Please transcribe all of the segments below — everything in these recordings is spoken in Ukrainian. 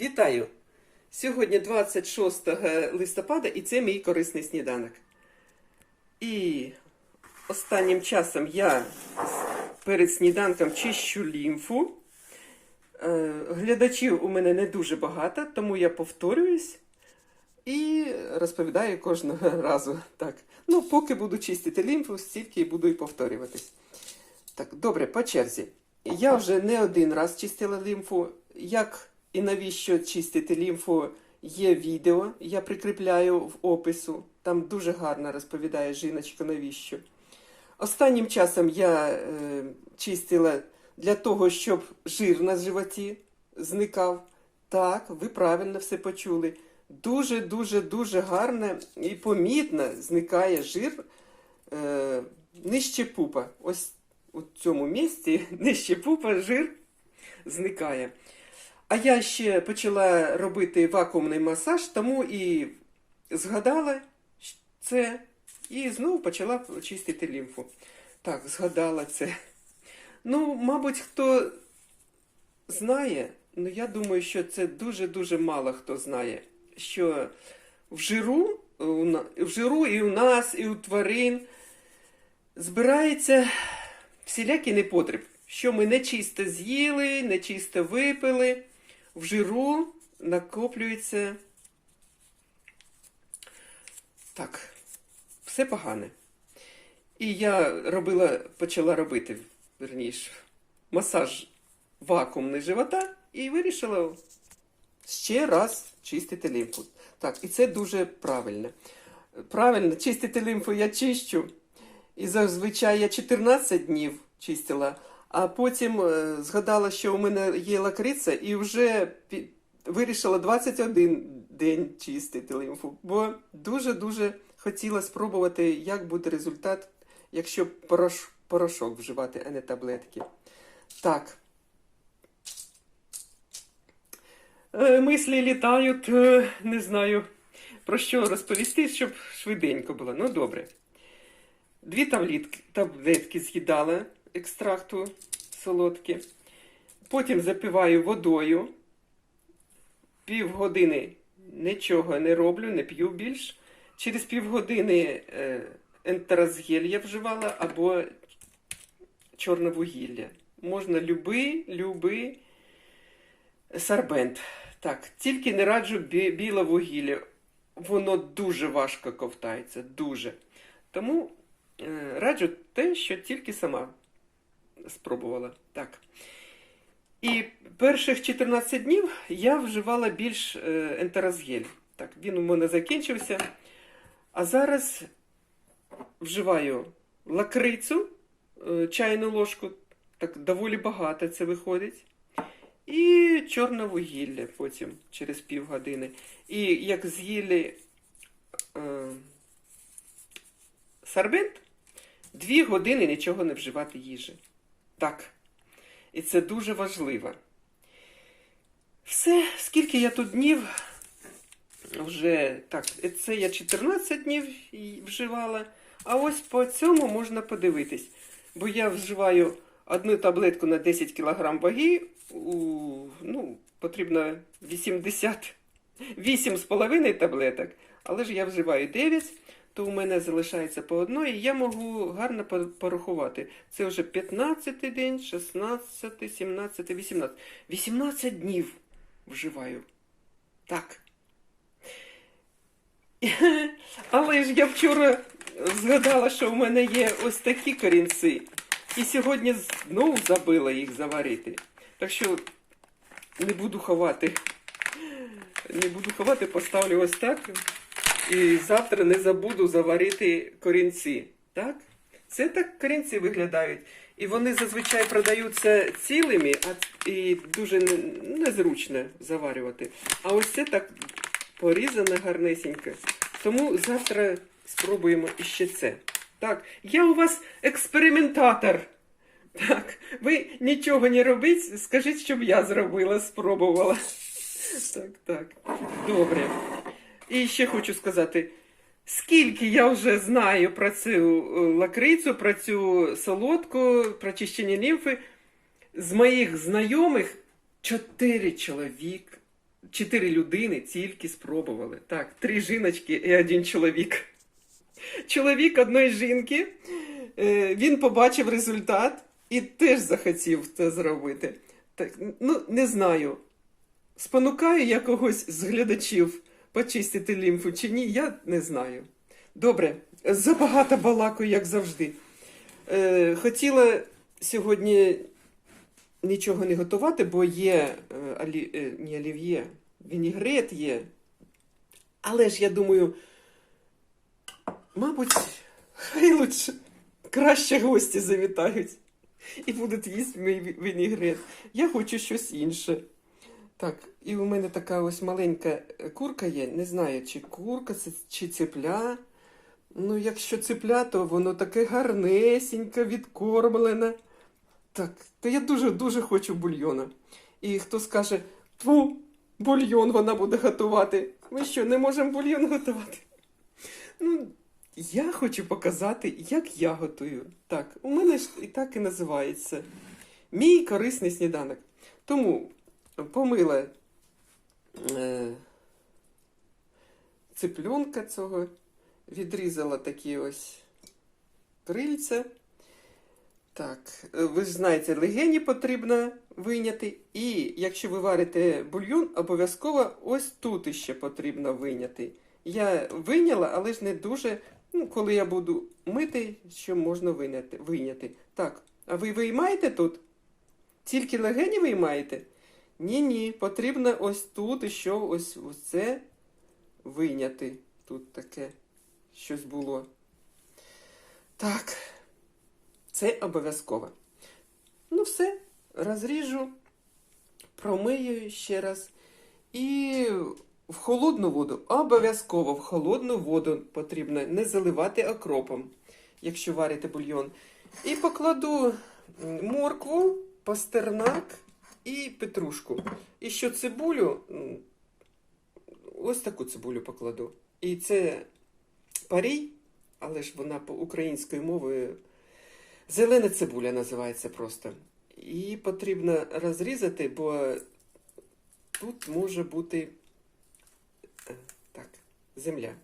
Вітаю! Сьогодні 26 листопада і це мій корисний сніданок. І останнім часом я перед сніданком чищу лімфу. Е, Глядачів у мене не дуже багато, тому я повторююсь і розповідаю кожного разу. Так. Ну, поки буду чистити лімфу, стільки і буду і повторюватись. Так, добре, по черзі. Я вже не один раз чистила лімфу. Як і навіщо чистити лімфу, є відео, я прикріпляю в опису. Там дуже гарно розповідає жіночка, навіщо. Останнім часом я е, чистила для того, щоб жир на животі зникав. Так, ви правильно все почули. Дуже, дуже, дуже гарно і помітно зникає жир е, нижче пупа. Ось у цьому місці нижче пупа жир зникає. А я ще почала робити вакуумний масаж, тому і згадала це і знову почала чистити лімфу. Так, згадала це. Ну, мабуть, хто знає, ну я думаю, що це дуже-дуже мало хто знає, що в жиру, в жиру і у нас, і у тварин збирається всілякий непотріб, що ми нечисто з'їли, нечисто випили, в жиру накоплюється. Так, все погане. І я робила, почала робити, верніше, масаж вакуумний живота і вирішила ще раз чистити лімфу. Так, і це дуже правильно. Правильно, чистити лімфу я чищу. І зазвичай я 14 днів чистила, а потім е, згадала, що у мене є лакриця, і вже вирішила 21 день чистити лімфу. Бо дуже-дуже хотіла спробувати, як буде результат, якщо порош, порошок вживати, а не таблетки. Так. Е, Мислі літають, е, не знаю про що розповісти, щоб швиденько було. Ну, добре. Дві таблетки, таблетки з'їдала екстракту солодкі. Потім запиваю водою. Півгодини нічого не роблю, не п'ю більш. Через півгодини е, ентеразгель я вживала або чорне вугілля. Можна любий, любий сарбент. Так, тільки не раджу бі- біле вугілля. Воно дуже важко ковтається, дуже. Тому е, раджу те, що тільки сама спробувала. Так. І перших 14 днів я вживала більш е, ентеразгель. Так, він у мене закінчився. А зараз вживаю лакрицю, е, чайну ложку, так доволі багато це виходить. І чорне вугілля потім через півгодини. І як з'їли е, сарбент, дві години нічого не вживати їжі. Так. І це дуже важливо. Все, скільки я тут днів вже так, це я 14 днів вживала. А ось по цьому можна подивитись. Бо я вживаю одну таблетку на 10 кг ваги, у, ну, потрібно 80, 8,5 таблеток, але ж я вживаю 9, то у мене залишається по одної, я можу гарно по- порахувати. Це вже 15 день, 16, 17, 18. 18 днів вживаю. Так. Але ж я вчора згадала, що у мене є ось такі корінці. І сьогодні знову забила їх заварити. Так що не буду ховати. Не буду ховати, поставлю ось так. І завтра не забуду заварити корінці. Так? Це так корінці виглядають. І вони зазвичай продаються цілими, а і дуже незручно заварювати. А ось це так порізане гарнесенько. Тому завтра спробуємо іще це. Так, я у вас експериментатор. Так, ви нічого не робіть, скажіть, щоб я зробила, спробувала. Так, так. Добре. І ще хочу сказати, скільки я вже знаю про цю е, лакрицю, про цю солодку, про чищення лімфи, з моїх знайомих чотири чоловік чотири людини тільки спробували. Так, три жіночки і один чоловік. Чоловік одної жінки, е, він побачив результат і теж захотів це зробити. Так, ну, не знаю. Спонукаю я когось з глядачів почистити лімфу чи ні, я не знаю. Добре, забагато балаку, як завжди. Е, хотіла сьогодні нічого не готувати, бо є е, олі, е, не олів'є, вінігрет є. Але ж я думаю, мабуть, хай лучше краще гості завітають і будуть їсти мій ві- вінігрет. Я хочу щось інше. Так, і у мене така ось маленька е, курка є. Не знаю, чи курка чи цепля. Ну, якщо цепля, то воно таке гарнесеньке, відкормлене. Так, то я дуже-дуже хочу бульйона. І хто скаже, тьфу, бульйон вона буде готувати. Ми що, не можемо бульйон готувати? Ну, я хочу показати, як я готую. Так, у мене ж і так і називається. Мій корисний сніданок. Тому помила е, цього, відрізала такі ось крильця. Так, е, ви ж знаєте, легені потрібно виняти. І якщо ви варите бульйон, обов'язково ось тут іще потрібно виняти. Я виняла, але ж не дуже. Ну, коли я буду мити, що можна виняти. виняти. Так, а ви виймаєте тут? Тільки легені виймаєте? Ні-ні, потрібно ось тут іще ось, ось це виняти. Тут таке щось було. Так. Це обов'язково. Ну, все, розріжу, промию ще раз. І в холодну воду, обов'язково в холодну воду потрібно не заливати окропом, якщо варите бульйон. І покладу моркву, пастернак і петрушку. І що цибулю, ось таку цибулю покладу. І це парій, але ж вона по українською мовою. Зелена цибуля називається просто. Її потрібно розрізати, бо тут може бути е, так, земля.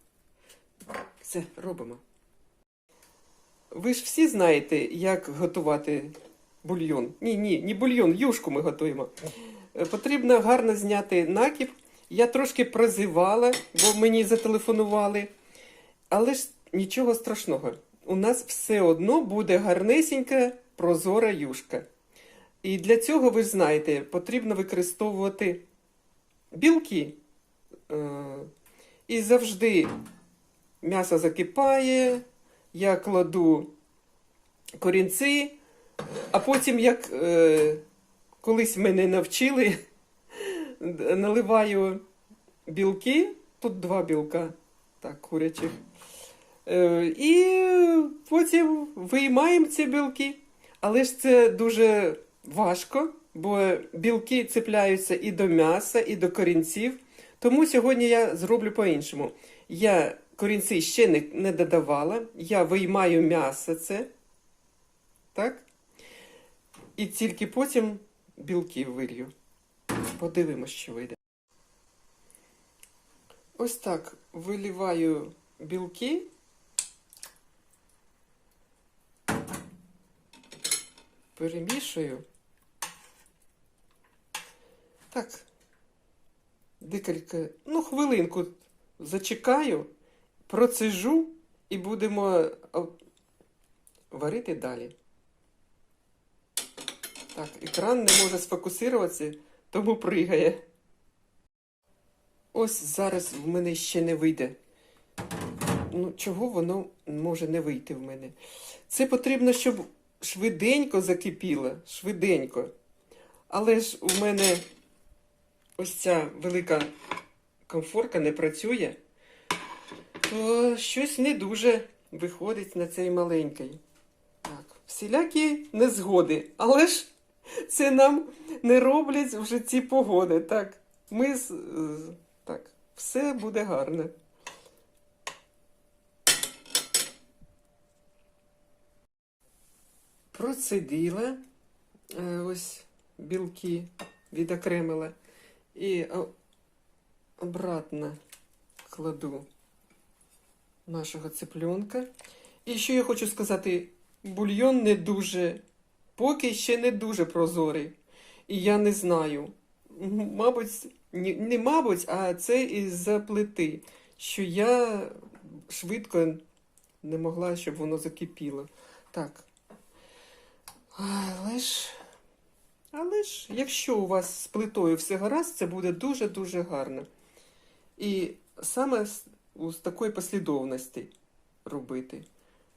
Все, робимо. Ви ж всі знаєте, як готувати бульйон. Ні, ні, не бульйон, юшку ми готуємо. Е, Потрібно гарно зняти накіп. Я трошки прозивала, бо мені зателефонували. Але ж нічого страшного. У нас все одно буде гарнесенька прозора юшка. І для цього, ви ж знаєте, потрібно використовувати білки. Е, І завжди м'ясо закипає, я кладу корінці, а потім, як е, колись мене навчили, наливаю білки, тут два білка, так, курячих. Е, І потім виймаємо ці білки. Але ж це дуже важко, бо білки цепляються і до м'яса, і до корінців. Тому сьогодні я зроблю по-іншому. Я корінці ще не, не додавала, я виймаю м'ясо це. Так? І тільки потім білки вилью. Подивимось, що вийде. Ось так виліваю білки. Перемішую. Так. Декілька, ну, хвилинку зачекаю, процежу і будемо варити далі. Так, екран не може сфокусуватися, тому пригає. Ось зараз в мене ще не вийде. Ну, чого воно може не вийти в мене? Це потрібно, щоб швиденько закипіло, швиденько. Але ж у мене ось ця велика комфорка не працює, то щось не дуже виходить на цей маленький. Так, всілякі незгоди, але ж це нам не роблять в житті погоди. Так, ми так, все буде гарно. Процедила е, ось білки відокремила. І обратно кладу нашого цыпленка. І що я хочу сказати, бульйон не дуже, поки ще не дуже прозорий. І я не знаю. Мабуть, не мабуть, а це із-за плити, що я швидко не могла, щоб воно закипіло. Так. Але ж, але ж, якщо у вас з плитою все гаразд, це буде дуже-дуже гарно. І саме з, такої послідовності робити.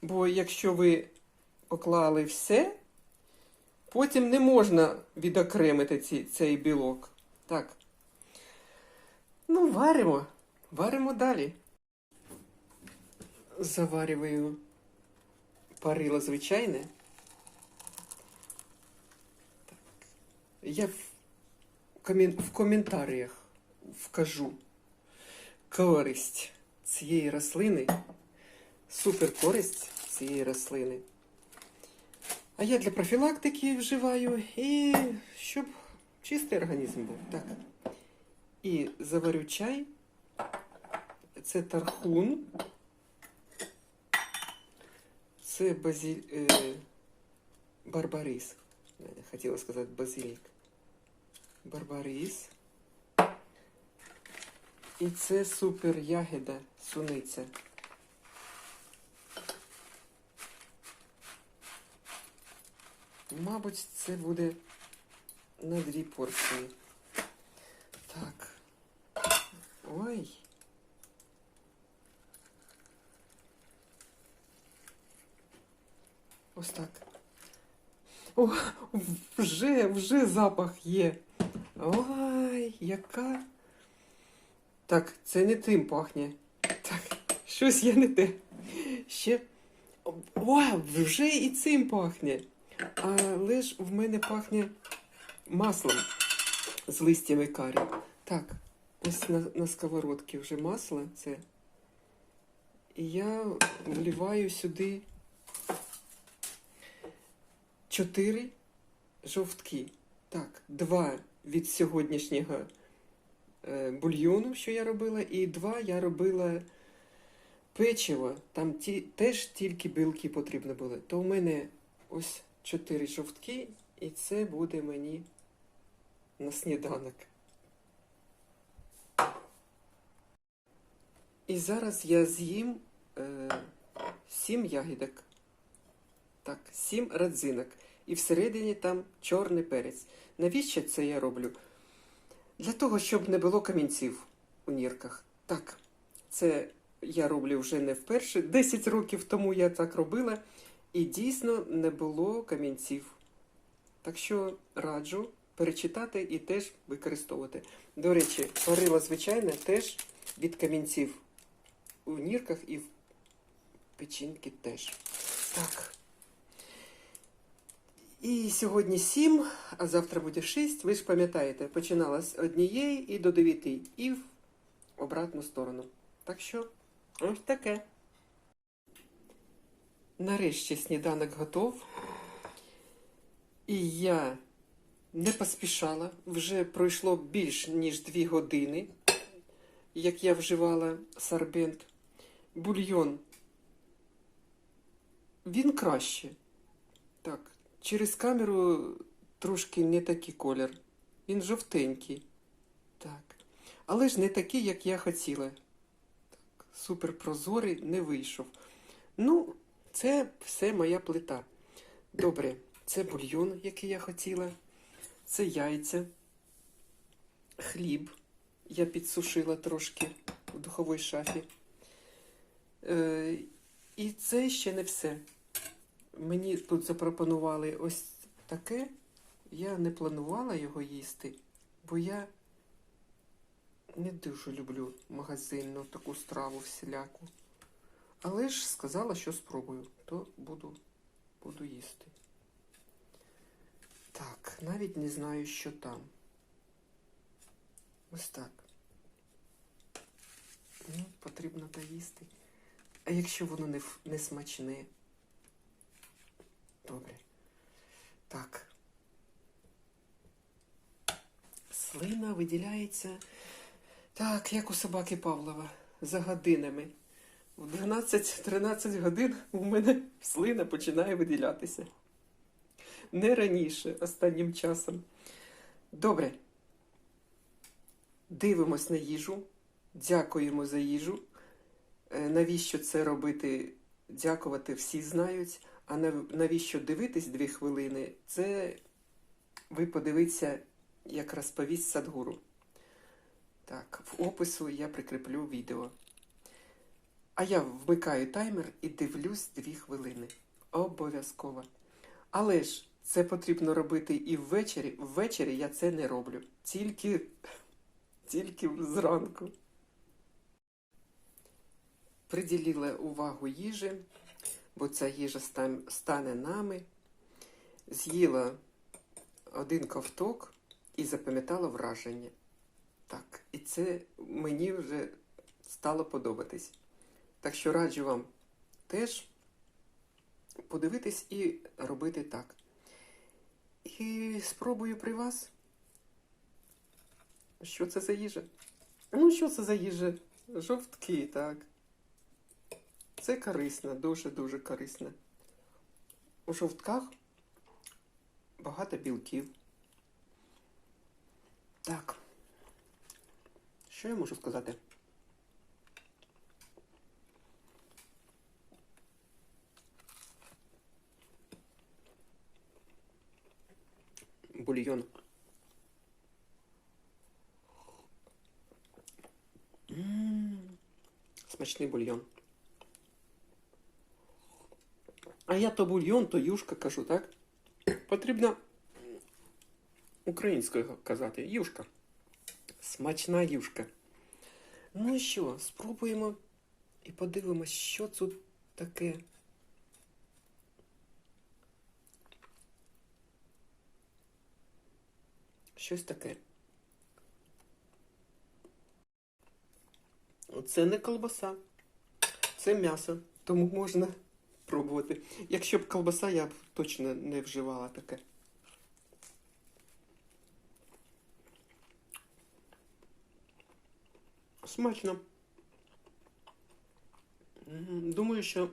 Бо якщо ви поклали все, потім не можна відокремити ці, цей білок. Так. Ну, варимо. Варимо далі. Заварюю парило звичайне. Так. Я в, комін... в коментарях вкажу користь цієї рослини, супер користь цієї рослини. А я для профілактики вживаю і щоб чистий організм був. Так. І заварю чай. Це тархун. Це базіль... е... барбарис. Хотіла сказати базилік. Барбарис. І це супер ягода суниця. Мабуть, це буде на дві порції. Так. Ой. Ось так. О, вже, вже запах є. Ой, яка. Так, це не тим пахне. Так, щось я не те. Ще. О, вже і цим пахне. Але ж в мене пахне маслом з листями карі. Так, ось на, на сковородці вже масло це. І я вливаю сюди чотири жовтки. Так, два від сьогоднішнього е, бульйону, що я робила, і два я робила печиво. Там ті, теж тільки білки потрібно було. То у мене ось чотири жовтки, і це буде мені на сніданок. І зараз я з'їм е, сім ягідок. Так, сім родзинок. І всередині там чорний перець. Навіщо це я роблю? Для того, щоб не було камінців у нірках. Так, це я роблю вже не вперше. 10 років тому я так робила, і дійсно не було камінців. Так що раджу перечитати і теж використовувати. До речі, парило звичайне теж від камінців у нірках і в печінки теж. Так. І сьогодні 7, а завтра буде 6. Ви ж пам'ятаєте, починала з однієї і до 9, і в обратну сторону. Так що, ось таке. Нарешті сніданок готов. І я не поспішала. Вже пройшло більш ніж 2 години, як я вживала сарбент. Бульйон. Він краще. Так, через камеру трошки не такий колір. Він жовтенький. Так. Але ж не такий, як я хотіла. Так, супер прозорий не вийшов. Ну, це все моя плита. Добре, це бульйон, який я хотіла. Це яйця, хліб. Я підсушила трошки в духовій шафі. Е, і це ще не все. Мені тут запропонували ось таке. Я не планувала його їсти, бо я не дуже люблю магазинну таку страву всіляку. Але ж сказала, що спробую, то буду, буду їсти. Так, навіть не знаю, що там. Ось так. Ну, потрібно доїсти. А якщо воно не, не смачне? Добре. Так. Слина виділяється Так, як у собаки Павлова, за годинами. В 12-13 годин у мене слина починає виділятися. Не раніше, останнім часом. Добре. Дивимось на їжу. Дякуємо за їжу. Е, Навіщо це робити? Дякувати всі знають. А навіщо дивитись дві хвилини? Це ви подивіться, як розповість Садгуру. Так, в опису я прикріплю відео. А я вмикаю таймер і дивлюсь дві хвилини. Обов'язково. Але ж це потрібно робити і ввечері. Ввечері я це не роблю. Тільки, тільки зранку. Приділила увагу їжі, бо ця їжа стане нами. З'їла один ковток і запам'ятала враження. Так, і це мені вже стало подобатись. Так що раджу вам теж подивитись і робити так. І спробую при вас. Що це за їжа? Ну, що це за їжа? Жовтки, так. Це корисно, дуже-дуже корисно. У жовтках багато білків. Так. Що я можу сказати? Бульйон. Смачний бульйон. А я то бульйон, то юшка кажу, так? Потрібно українською казати. Юшка. Смачна юшка. Ну що, спробуємо і подивимось, що тут таке. Щось таке. Це не колбаса, це м'ясо, тому можна пробувати. Якщо б колбаса, я б точно не вживала таке. Смачно. Думаю, що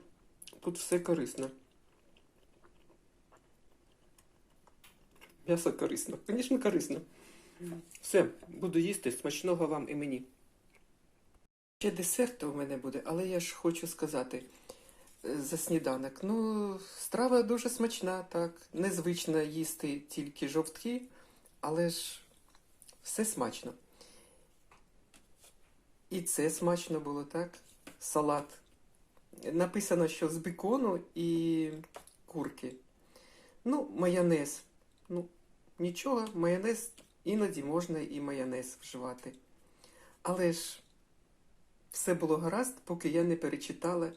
тут все корисно. М'ясо корисно. Звісно, корисно. Все, буду їсти. Смачного вам і мені. Ще десерт у мене буде, але я ж хочу сказати е, за сніданок. Ну, страва дуже смачна, так. Незвично їсти тільки жовтки, але ж все смачно. І це смачно було, так? Салат. Написано, що з бекону і курки. Ну, майонез. Ну, нічого, майонез іноді можна і майонез вживати. Але ж все було гаразд, поки я не перечитала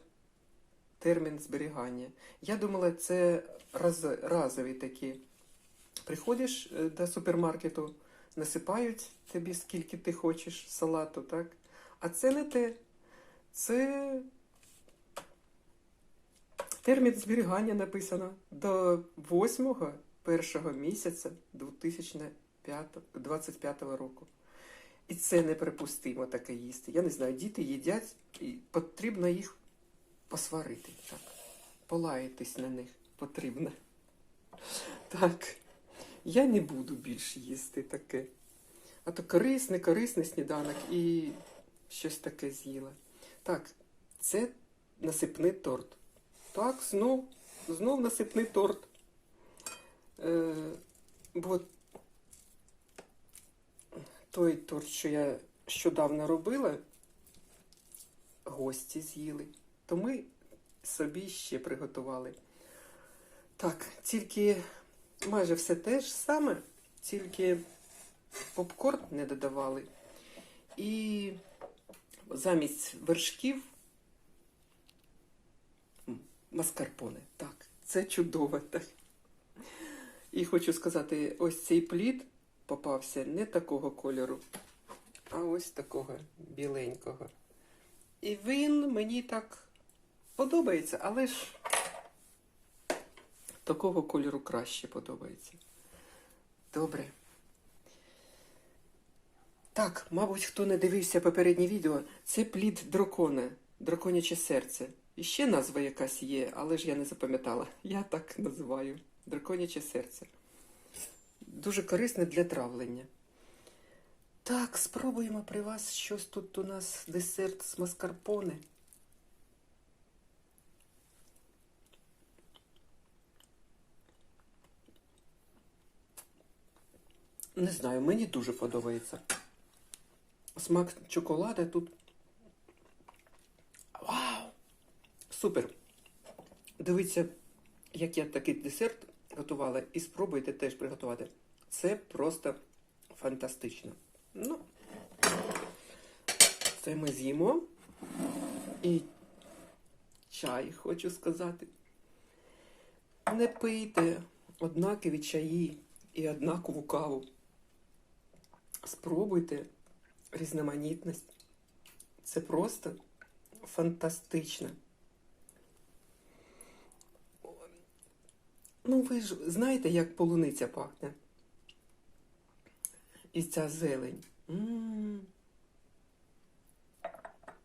термін зберігання. Я думала, це раз, разові такі. Приходиш е, до супермаркету, насипають тобі скільки ти хочеш салату, так? А це не те. Це термін зберігання написано до 8 першого місяця 2025 року. І це неприпустимо таке їсти. Я не знаю, діти їдять, і потрібно їх посварити. Так. Полаятись на них потрібно. Так. Я не буду більше їсти таке. А то корисний, корисний сніданок і щось таке з'їла. Так, це насипний торт. Так, знов, знов насипний торт. Е, бо той торт, що я щодавно робила, гості з'їли, то ми собі ще приготували. Так, тільки майже все те ж саме, тільки попкорн не додавали. І замість вершків маскарпоне. Так, це чудово. Так. І хочу сказати, ось цей плід попався не такого кольору, а ось такого біленького. І він мені так подобається, але ж такого кольору краще подобається. Добре. Так, мабуть, хто не дивився попереднє відео, це плід дракона, драконяче серце. І ще назва якась є, але ж я не запам'ятала. Я так називаю драконяче серце. Дуже корисне для травлення. Так, спробуємо при вас щось тут у нас десерт з маскарпоне. Не знаю, мені дуже подобається. Смак чоколада тут. Вау! Супер! Дивіться, як я такий десерт готувала, і спробуйте теж приготувати. Це просто фантастично. Ну, це ми з'їмо. І чай, хочу сказати. Не пийте однакові чаї і однакову каву. Спробуйте різноманітність. Це просто фантастично. Ну, ви ж знаєте, як полуниця пахне? І ця зелень. М.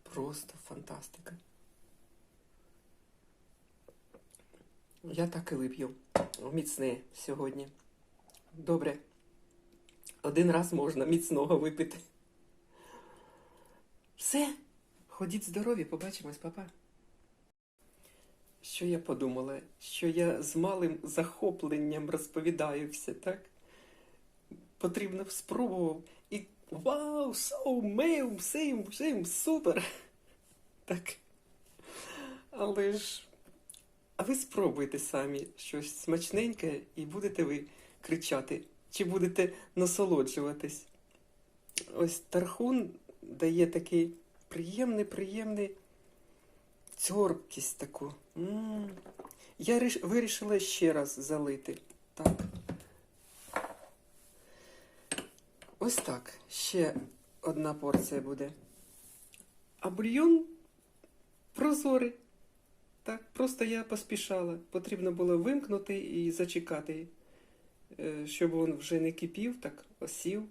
Просто фантастика. Я так і вип'ю. Міцне сьогодні. Добре. Один раз можна міцного випити. Все. Ходіть здорові, побачимось, папа. Що я подумала? Що я з малим захопленням розповідаю все, так? Потрібно спробував і вау, соу, меум, всім, всім, супер. Так. Але ж. А ви спробуйте самі щось смачненьке і будете ви кричати, чи будете насолоджуватись. Ось тархун дає такий приємний, приємний цьорбкість таку. Я вирішила ще раз залити. Так. Ось так. Ще одна порція буде. А бульйон прозорий. Так, просто я поспішала. Потрібно було вимкнути і зачекати, е, щоб він вже не кипів, так осів.